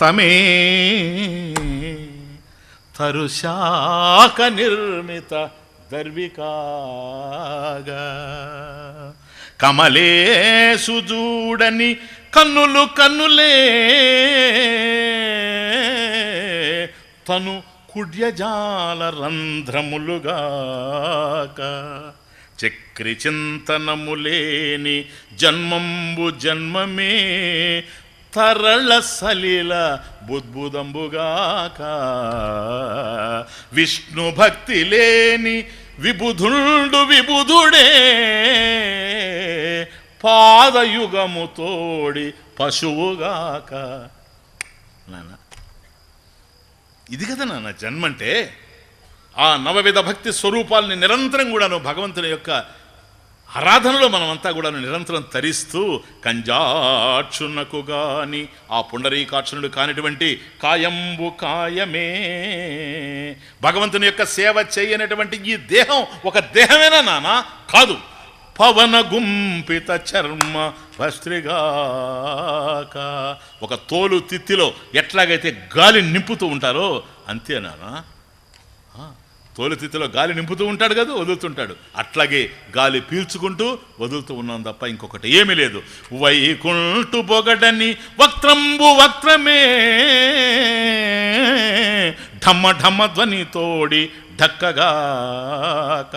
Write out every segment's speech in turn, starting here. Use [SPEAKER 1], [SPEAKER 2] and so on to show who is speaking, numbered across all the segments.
[SPEAKER 1] తమే తరుశాక నిర్మిత దర్వికాగా. కమలే చూడని కన్నులు కన్నులే తను కుడ్యజాల రంధ్రములుగాక. చక్రి చింతనములేని జన్మంబు జన్మమే తరళ సలీల బుద్భుదంబుగాక విష్ణు భక్తి లేని విబుధుండు విబుధుడే. పాదయుగము తోడి పశువుగాక. నాన్న ఇది కదా నాన్న జన్మంటే ఆ నవవిధ భక్తి స్వరూపాలని నిరంతరం కూడాను భగవంతుని యొక్క ఆరాధనలో మనమంతా కూడా నిరంతరం తరిస్తూ కంజాక్షునకు గాని ఆ పుండరీకాక్షణుడు కానిటువంటి కాయంబు కాయమే. భగవంతుని యొక్క సేవ చేయనటువంటి ఈ దేహం ఒక దేహమేనా నానా? కాదు. పవన గుంపిత చర్మ భస్త్రిగాక ఒక తోలు తిత్తిలో ఎట్లాగైతే గాలి నింపుతూ ఉంటారో అంతే నానా? తోలుతిత్తులో గాలి నింపుతూ ఉంటాడు కదా వదులుతుంటాడు. అట్లాగే గాలి పీల్చుకుంటూ వదులుతూ ఉన్నాం తప్ప ఇంకొకటి ఏమీ లేదు. వైకుంఠు బొగడని వక్త్రంబు వక్త్రమే. ఢమ్మ ఢమ్మ ధ్వని తోడి ఢక్కగాక.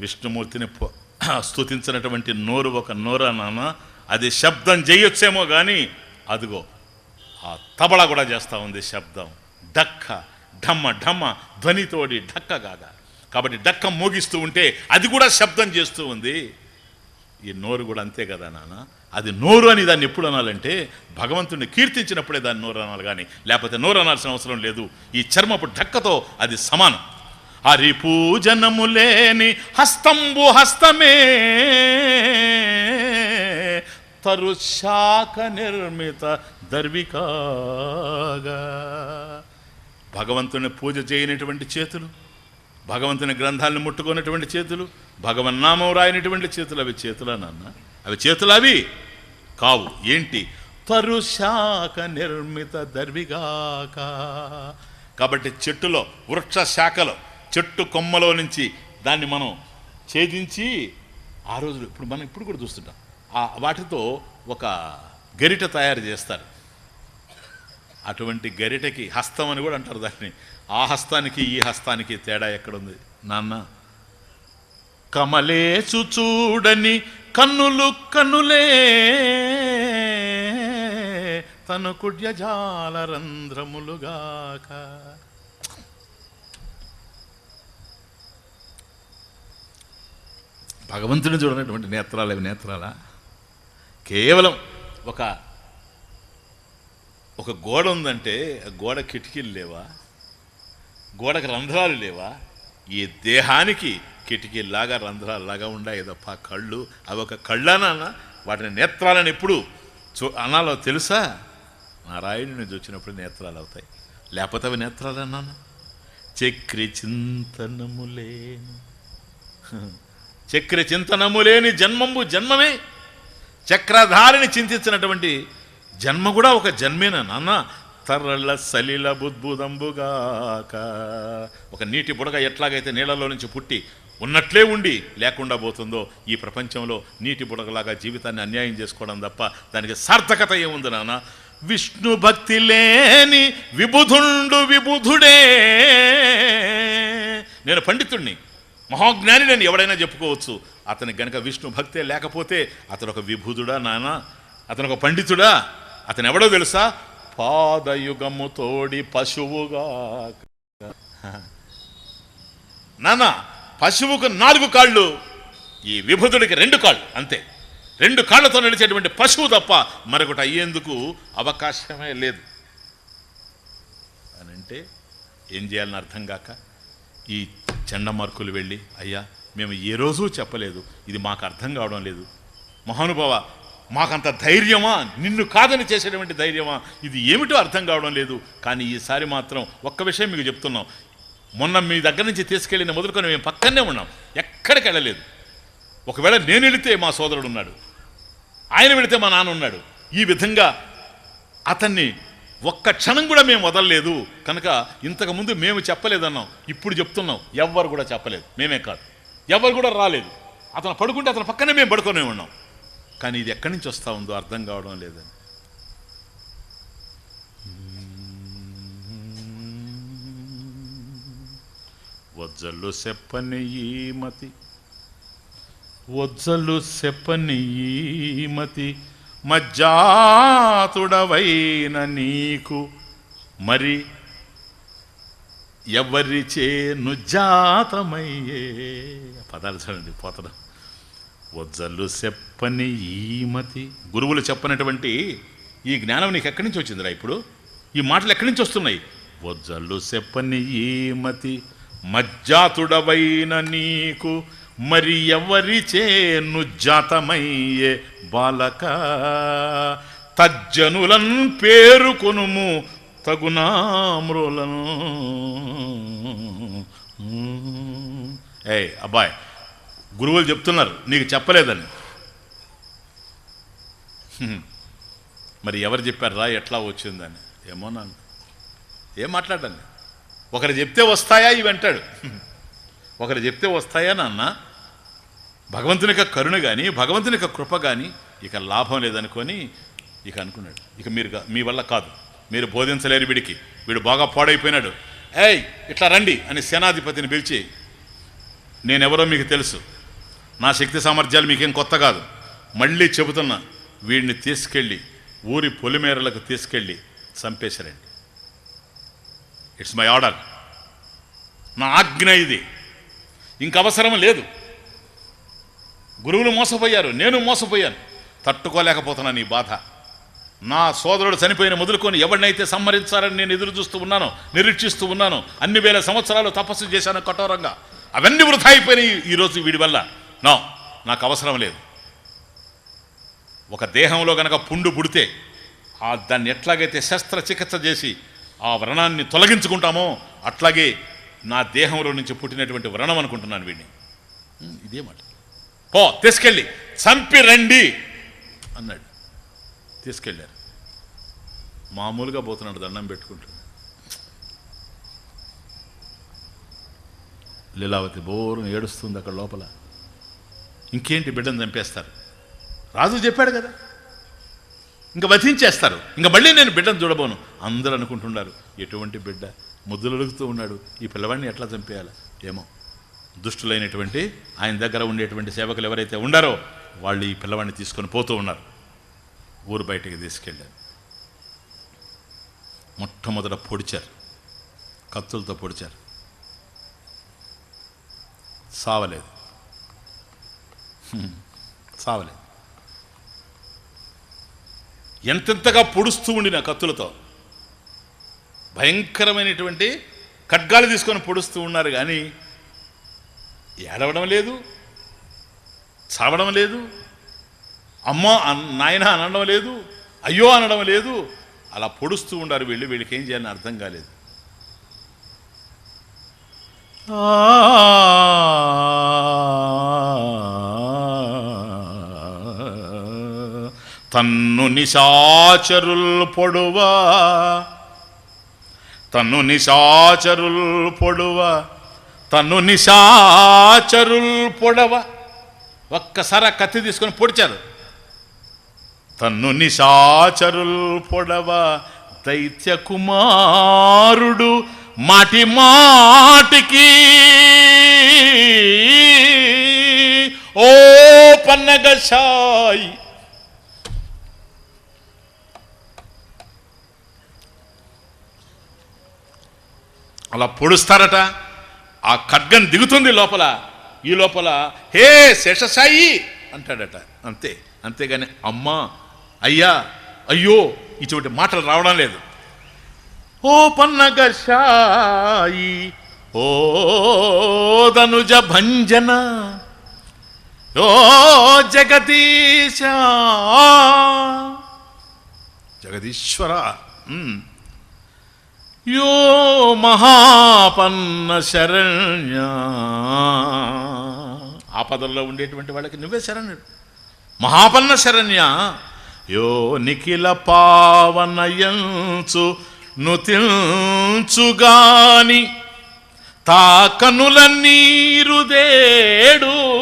[SPEAKER 1] విష్ణుమూర్తిని స్థుతించినటువంటి స్తుతించినటువంటి నోరు ఒక నోరా నాన్న. అది శబ్దం చేయొచ్చేమో కానీ అదిగో ఆ తబళ కూడా చేస్తూ ఉంది శబ్దం. డక్క ఢమ్మ ఢమ్మ ధ్వనితోడి ఢక్కగాగా కాబట్టి డక్క మోగిస్తూ ఉంటే అది కూడా శబ్దం చేస్తూ ఉంది. ఈ నోరు కూడా అంతే కదా నాన్న? అది నోరు అని దాన్ని ఎప్పుడు అనాలంటే భగవంతుడిని కీర్తించినప్పుడే దాన్ని నోరు అనాలి కానీ లేకపోతే నోరు అనాల్సిన అవసరం లేదు. ఈ చర్మపు ఢక్కతో అది సమానం. హరి పూజనము లేని హస్తంబు హస్తమే తరుశాఖ నిర్మిత దర్వికాగా. భగవంతుని పూజ చేయనటువంటి చేతులు భగవంతుని గ్రంథాలను ముట్టుకున్నటువంటి చేతులు భగవన్నామం రాయనటువంటి చేతులు అవి చేతులా నాన్న? అవి చేతులు అవి కావు. ఏంటి? తరుశాఖ నిర్మిత దర్విగాక. కాబట్టి చెట్టులో వృక్ష శాఖలో చెట్టు కొమ్మలో నుంచి దాన్ని మనం ఛేదించి ఆ రోజులు ఇప్పుడు మనం ఇప్పుడు కూడా చూస్తుంటాం. వాటితో ఒక గరిట తయారు చేస్తారు. అటువంటి గరిటకి హస్తం అని కూడా అంటారు దాన్ని. ఆ హస్తానికి ఈ హస్తానికి తేడా ఎక్కడుంది? నాన్న కమలేచు చూడని కన్నులు కన్నులే తను కుడ్యజాల రంధ్రములుగాక. భగవంతుని చూడనటువంటి నేత్రాలు అవి నేత్రాలా? కేవలం ఒక ఒక గోడ ఉందంటే ఆ గోడ కిటికీలు లేవా? గోడకు రంధ్రాలు లేవా? ఈ దేహానికి కిటికీలాగా రంధ్రాలులాగా ఉండాయి. తప్ప కళ్ళు. అవి ఒక కళ్ళానా వాటిని నేత్రాలని ఎప్పుడు చూ అనాలో తెలుసా? నారాయణుని చూచినప్పుడు నేత్రాలు అవుతాయి. లేకపోతే అవి నేత్రాలు అన్నాను చక్రి చింతనములేని చక్రి చింతనములేని జన్మంబు జన్మమే. చక్రధారిని చింతించినటువంటి జన్మ కూడా ఒక జన్మేనా నాన్న? తరళ సలిల బుద్భుదంబుగాక ఒక నీటి బుడగ ఎట్లాగైతే నీళ్ళలో నుంచి పుట్టి ఉన్నట్లే ఉండి లేకుండా పోతుందో ఈ ప్రపంచంలో నీటి బుడగలాగా జీవితాన్ని అన్యాయం చేసుకోవడం తప్ప దానికి సార్థకత ఏముంది నాన్న? విష్ణు భక్తి లేని విబుధుండు విబుధుడే. నేను పండితుణ్ణి మహాజ్ఞాని నేను ఎవడైనా చెప్పుకోవచ్చు. అతనికి గనక విష్ణు భక్తే లేకపోతే అతను ఒక విభుధుడా నాన్న? అతను ఒక పండితుడా? అతను ఎవడో తెలుసా? పాదయుగము తోడి పశువుగా. నాన్న పశువుకు నాలుగు కాళ్ళు ఈ విభుదుడికి రెండు కాళ్ళు అంతే. రెండు కాళ్ళతో నడిచేటువంటి పశువు తప్ప మరొకటి అయ్యేందుకు అవకాశమే లేదు. అని అంటే ఏం చేయాలని అర్థం కాక ఈ చండమార్కులు వెళ్ళి అయ్యా మేము ఏ రోజు చెప్పలేదు ఇది మాకు అర్థం కావడం లేదు. మహానుభావ మాకంత ధైర్యమా? నిన్ను కాదని చేసేటువంటి ధైర్యమా? ఇది ఏమిటో అర్థం కావడం లేదు. కానీ ఈసారి మాత్రం ఒక్క విషయం మీకు చెప్తున్నాం. మొన్న మీ దగ్గర నుంచి తీసుకెళ్ళిన మొదలుకొని మేము పక్కనే ఉన్నాం. ఎక్కడికి వెళ్ళలేదు. ఒకవేళ నేను వెళితే మా సోదరుడు ఉన్నాడు. ఆయన వెళితే మా నాన్న ఉన్నాడు. ఈ విధంగా అతన్ని ఒక్క క్షణం కూడా మేము వదలలేదు. కనుక ఇంతకుముందు మేము చెప్పలేదన్నాం. ఇప్పుడు చెప్తున్నాం. ఎవ్వరు కూడా చెప్పలేదు. మేమే కాదు. ఎవరు కూడా రాలేదు. అతను పడుకుంటే అతని పక్కనే మేము పడుకునే ఉన్నాం. కానీ ఇది ఎక్కడి నుంచి వస్తూ ఉందో అర్థం కావడం లేదని వజ్జలు చెప్పని ఈ మతి వజ్జలు చెప్పని ఈ మతి మజ్జాతుడవైన నీకు మరి ఎవరి నుజాతమయ్యే జాతమయ్యే? పదాలు చూడండి పోతడం. వజ్జలు చెప్పని ఈమతి గురువులు చెప్పనటువంటి ఈ జ్ఞానం నీకు ఎక్కడి నుంచి వచ్చిందిరా ఇప్పుడు? ఈ మాటలు ఎక్కడి నుంచి వస్తున్నాయి? వజ్జలు చెప్పని ఈమతి మజ్జాతుడవైన నీకు మరి ఎవరిచే చేను జాతమయ్యే బాలక? తజ్జనులన్ పేరుకొనుము తగునామ్రులను. ఏయ్ అబ్బాయ్ గురువులు చెప్తున్నారు నీకు చెప్పలేదని. మరి ఎవరు చెప్పారు రా ఎట్లా వచ్చిందని? ఏమో నాన్న ఏం మాట్లాడండి ఒకరు చెప్తే వస్తాయా? ఇవి అంటాడు. ఒకరు చెప్తే వస్తాయా నాన్న? భగవంతుని యొక్క కరుణ కానీ భగవంతుని యొక్క కృప కానీ ఇక లాభం లేదనుకొని ఇక అనుకున్నాడు. ఇక మీరు మీ వల్ల కాదు. మీరు బోధించలేరు వీడికి. వీడు బాగా పాడైపోయినాడు. ఏయ్ ఇట్లా రండి అని సేనాధిపతిని పిలిచి నేనెవరో మీకు తెలుసు. నా శక్తి సామర్థ్యాలు మీకేం కొత్త కాదు. మళ్ళీ చెబుతున్నా. వీడిని తీసుకెళ్ళి ఊరి పొలిమేరలకు తీసుకెళ్ళి చంపేశారండి. ఇట్స్ మై ఆర్డర్ నా ఆజ్ఞ ఇది. ఇంక అవసరం లేదు. గురువులు మోసపోయారు నేను మోసపోయాను. తట్టుకోలేకపోతున్నాను ఈ బాధ. నా సోదరుడు చనిపోయిన మొదలుకొని ఎవరినైతే సంహరించాలని నేను ఎదురు చూస్తూ ఉన్నానో నిరీక్షిస్తూ ఉన్నానో అన్ని వేల సంవత్సరాలు తపస్సు చేశాను కఠోరంగా. అవన్నీ వృధా అయిపోయినాయి ఈరోజు వీడి వల్ల. నో నాకు అవసరం లేదు. ఒక దేహంలో గనక పుండు పుడితే ఆ దాన్ని ఎట్లాగైతే శస్త్రచికిత్స చేసి ఆ వ్రణాన్ని తొలగించుకుంటామో అట్లాగే నా దేహంలో నుంచి పుట్టినటువంటి వ్రణం అనుకుంటున్నాను వీడిని ఇదే మాట. పో తీసుకెళ్ళి చంపి రండి అన్నాడు. తీసుకెళ్ళారు. మామూలుగా పోతున్నాడు దండం పెట్టుకుంటూ లీలావతి బోరును ఏడుస్తుంది అక్కడ లోపల. ఇంకేంటి బిడ్డను చంపేస్తారు? రాజు చెప్పాడు కదా. ఇంకా వధించేస్తారు. ఇంకా మళ్ళీ నేను బిడ్డను చూడబోను. అందరూ అనుకుంటున్నారు ఎటువంటి బిడ్డ ముద్దులు అడుగుతూ ఉన్నాడు. ఈ పిల్లవాడిని ఎట్లా చంపేయాలి? ఏమో. దుష్టులైనటువంటి ఆయన దగ్గర ఉండేటువంటి సేవకులు ఎవరైతే ఉండారో వాళ్ళు ఈ పిల్లవాడిని తీసుకొని పోతూ ఉన్నారు. ఊరు బయటికి తీసుకెళ్ళారు. మొట్టమొదట పొడిచారు. కత్తులతో పొడిచారు. సావలేదు. సావలేదు. ఎంతెంతగా పొడుస్తూ ఉండిన కత్తులతో భయంకరమైనటువంటి ఖడ్గాలు తీసుకొని పొడుస్తూ ఉన్నారు కానీ ఏడవడం లేదు చావడం లేదు అమ్మ అన్- నాయన అనడం లేదు అయ్యో అనడం లేదు అలా పొడుస్తూ ఉండారు వీళ్ళు వీళ్ళకి ఏం చేయాలని అర్థం కాలేదు. తన్ను నిశాచరుల్ పొడువా. తన్ను నిశాచరుల్ పొడువ. తన్ను నిశాచరుల్ పొడవ. ఒక్కసారి కత్తి తీసుకొని పొడిచారు. తన్ను నిశాచరుల్ పొడవ. దైత్య కుమారుడు మాటి మాటికి ఓ పన్నగశాయి అలా పొడుస్తారట. ఆ ఖడ్గం దిగుతుంది లోపల. ఈ లోపల హే శేషసాయి! అంటాడట. అంతే. అంతేగాని అమ్మా అయ్యా అయ్యో! ఇటువంటి మాటలు రావడం లేదు. ఓ పన్నగశాయి ఓ ధనుజ భంజన ఓ జగదీశ. జగదీశ్వర. యో మహాపన్న శరణ్య. ఆపదల్లో ఉండేటువంటి వాళ్ళకి నువ్వే శరణ్యుడు. మహాపన్న శరణ్య. యో నిఖిల పావనయంచు నుతించుగాని తా కనుల నీరుదేడు